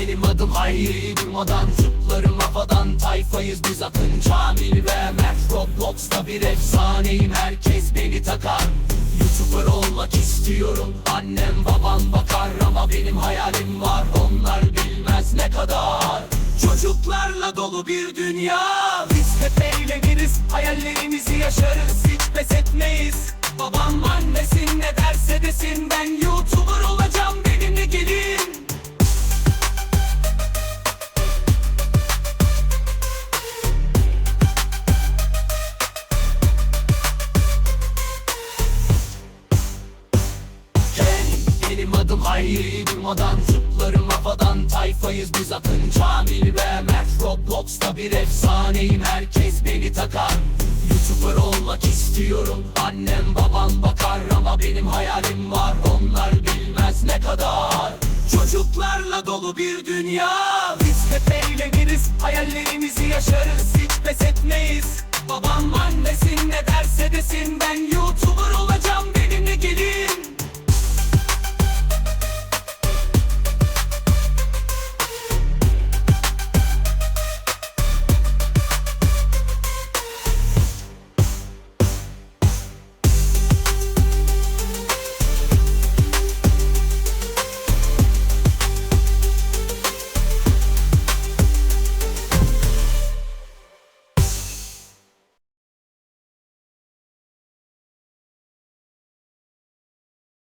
Benim adım Hayri durmadan Zıplarım hafadan Tayfayız biz Akın Kamil ve Mert. Roblox'ta bir efsaneyim Herkes beni takar. Youtuber olmak istiyorum Annem babam bakar. Ama benim hayalim var Onlar bilmez ne kadar. Çocuklarla dolu bir dünya. Biz hep eğleniriz Hayallerimizi yaşarız. Hiç pes etmeyiz. Babam annesin ne derse desin Ben YouTuber benim adım Hayri durmadan Zıplarım hafadan Tayfayız biz Akın Kamil ve Mert. Roblox'ta bir efsaneyim Herkes beni takar. Youtuber olmak istiyorum Annem babam bakar. Ama benim hayalim var Onlar bilmez ne kadar. Çocuklarla dolu bir dünya. Biz hep eğleniriz Hayallerimizi yaşarız. Hiç pes etmeyiz. Babam annesin ne